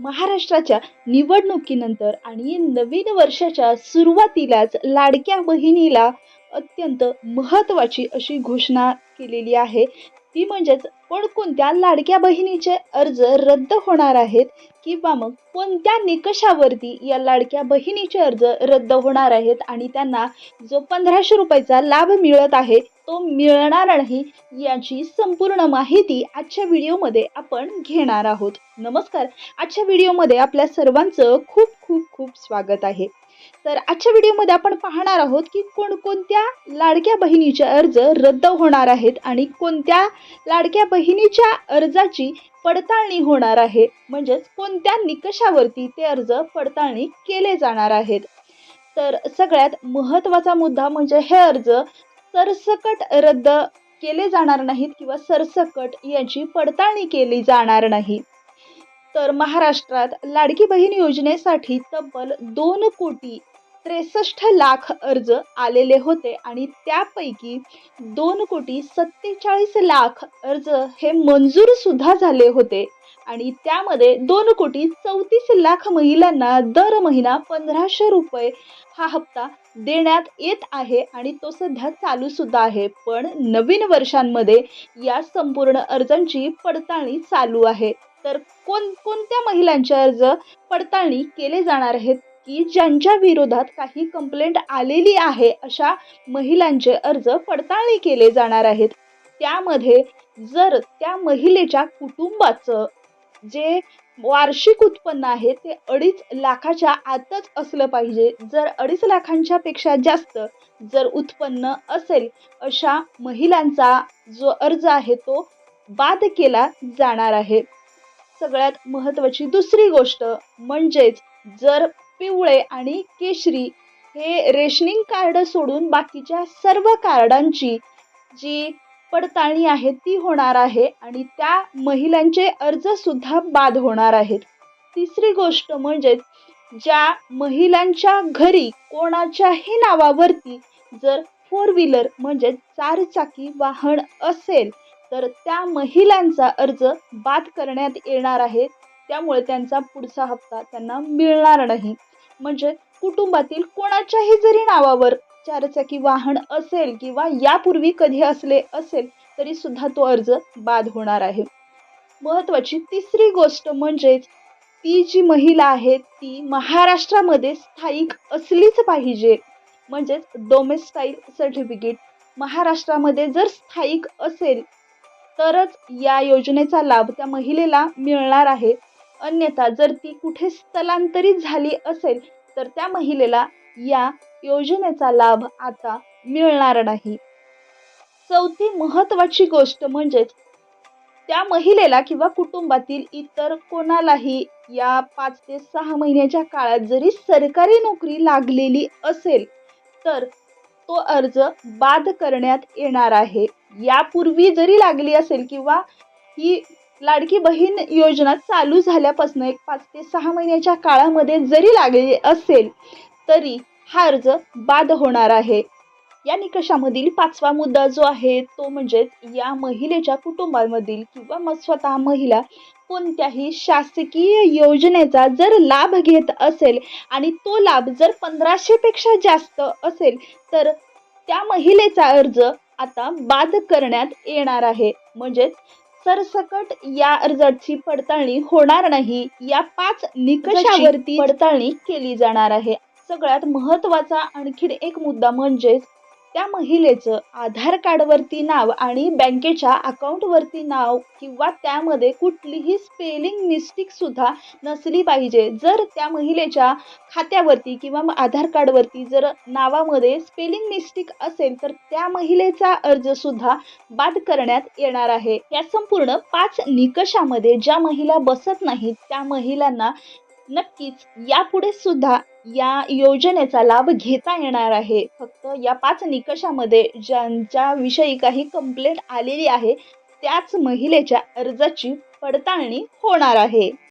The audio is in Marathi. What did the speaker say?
महाराष्ट्राच्या निवडणुकीनंतर आणि नवीन वर्षाच्या सुरुवातीलाच लाडक्या बहिणीला अत्यंत महत्त्वाची अशी घोषणा केलेली आहे. ती म्हणजेच कोणकोणत्या लाडक्या बहिणीचे अर्ज रद्द होणार आहेत किंवा मग कोणत्या निकषावरती या लाडक्या बहिणीचे अर्ज रद्द होणार आहेत आणि त्यांना जो पंधराशे रुपयाचा लाभ मिळत आहे तो मिळणार नाही याची संपूर्ण माहिती आजच्या व्हिडिओमध्ये आपण घेणार आहोत. नमस्कार. आजच्या व्हिडिओमध्ये आपल्या सर्वांचं खूप खूप खूप स्वागत आहे. तर आजच्या व्हिडिओमध्ये आपण पाहणार आहोत की कोणकोणत्या लाडक्या बहिणीचे अर्ज रद्द होणार आहेत आणि कोणत्या लाडक्या बहिणीच्या अर्जाची पडताळणी होणार आहे. म्हणजेच कोणत्या निकषावरती ते अर्ज पडताळणी केले जाणार आहेत. तर सगळ्यात महत्त्वाचा मुद्दा म्हणजे हे अर्ज सरसकट रद्द केले जाणार नाहीत किंवा सरसकट याची पडताळणी केली जाणार नाही. तर महाराष्ट्रात लाडकी बहीण योजनेसाठी तब्बल दोन कोटी त्रेसष्ट लाख अर्ज आलेले होते आणि त्यापैकी दोन कोटी सत्तेचाळीस लाख अर्ज हे मंजूर सुद्धा झाले होते. आणि त्यामध्ये दोन कोटी चौतीस लाख महिलांना दर महिना पंधराशे रुपये हा हप्ता देण्यात येत आहे आणि तो सध्या चालू सुद्धा आहे. पण नवीन वर्षांमध्ये या संपूर्ण अर्जांची पडताळणी चालू आहे. तर कोण कोणत्या महिलांचे अर्ज पडताळणी केले जाणार आहेत की ज्यांच्या विरोधात काही कंप्लेंट आलेली आहे अशा महिलांचे अर्ज पडताळणी केले जाणार आहेत? त्यामध्ये जर त्या महिलेच्या कुटुंबाचं जे वार्षिक उत्पन्न आहे ते अडीच लाखाच्या आतच असलं पाहिजे. जर अडीच लाखांच्या पेक्षा जास्त जर उत्पन्न असेल अशा महिलांचा जो अर्ज आहे तो बाद केला जाणार आहे. सगळ्यात महत्त्वाची दुसरी गोष्ट म्हणजेच जर पिवळे आणि केशरी हे रेशनिंग कार्ड सोडून बाकीच्या सर्व कार्डांची जी पडताळणी आहे ती होणार आहे आणि त्या महिलांचे अर्जसुद्धा बाद होणार आहेत. तिसरी गोष्ट म्हणजेच ज्या महिलांच्या घरी कोणाच्याही नावावरती जर फोर व्हीलर म्हणजे चारचाकी वाहन असेल तर त्या महिलांचा अर्ज बाद करण्यात येणार आहे. त्यामुळे त्यांचा पुढचा हप्ता त्यांना मिळणार नाही. म्हणजे कुटुंबातील कोणाच्याही जरी नावावर चारचाकी वाहन असेल किंवा यापूर्वी कधी असले असेल तरी सुद्धा तो अर्ज बाद होणार आहे. महत्त्वाची तिसरी गोष्ट म्हणजेच ती जी महिला आहे ती महाराष्ट्रामध्ये स्थायिक असलीच पाहिजे. म्हणजेच डोमेस्टाईल सर्टिफिकेट महाराष्ट्रामध्ये जर स्थायिक असेल तरच या योजनेचा लाभ त्या महिलेला मिळणार आहे. अन्यथा जर ती कुठे स्थलांतरित झाली असेल तर त्या महिलेला या योजनेचा लाभ आता मिळणार नाही. चौथी महत्त्वाची गोष्ट म्हणजेच त्या महिलेला किंवा कुटुंबातील इतर कोणालाही या पाच ते सहा महिन्याच्या काळात जरी सरकारी नोकरी लागलेली असेल तर तो अर्ज बाद करण्यात येणार आहे. यापूर्वी जरी लागली असेल किंवा ही लाडकी बहीण योजना चालू झाल्यापासून एक पाच ते सहा महिन्याच्या काळामध्ये जरी लागली असेल तरी हा अर्ज बाद होणार आहे. या निकषामधील पाचवा मुद्दा जो आहे तो म्हणजे या महिलेच्या कुटुंबामधील किंवा मग स्वतः महिला कोणत्याही शासकीय योजनेचा जर लाभ घेत असेल आणि तो लाभ जर पंधराशेपेक्षा जास्त असेल तर त्या महिलेचा अर्ज आता बाद करण्यात येणार आहे. म्हणजेच सरसकट या अर्जाची पडताळणी होणार नाही. या पाच निकषावरती पडताळणी केली जाणार आहे. सगळ्यात महत्त्वाचा आणखीन एक मुद्दा म्हणजेच त्या महिलेचं आधार कार्डवरती नाव आणि बँकेच्या अकाउंटवरती नाव किंवा त्यामध्ये कुठलीही स्पेलिंग मिस्टेकसुद्धा नसली पाहिजे. जर त्या महिलेच्या खात्यावरती किंवा मग आधार कार्डवरती जर नावामध्ये स्पेलिंग मिस्टेक असेल तर त्या महिलेचा अर्जसुद्धा बाद करण्यात येणार आहे. या संपूर्ण पाच निकषामध्ये ज्या महिला बसत नाहीत त्या महिलांना नक्कीच यापुढे सुद्धा या योजनेचा लाभ घेता येणार आहे. फक्त या पाच निकषामध्ये ज्यांच्या विषयी काही कंप्लेंट आलेली आहे त्याच महिलेच्या अर्जाची पडताळणी होणार आहे.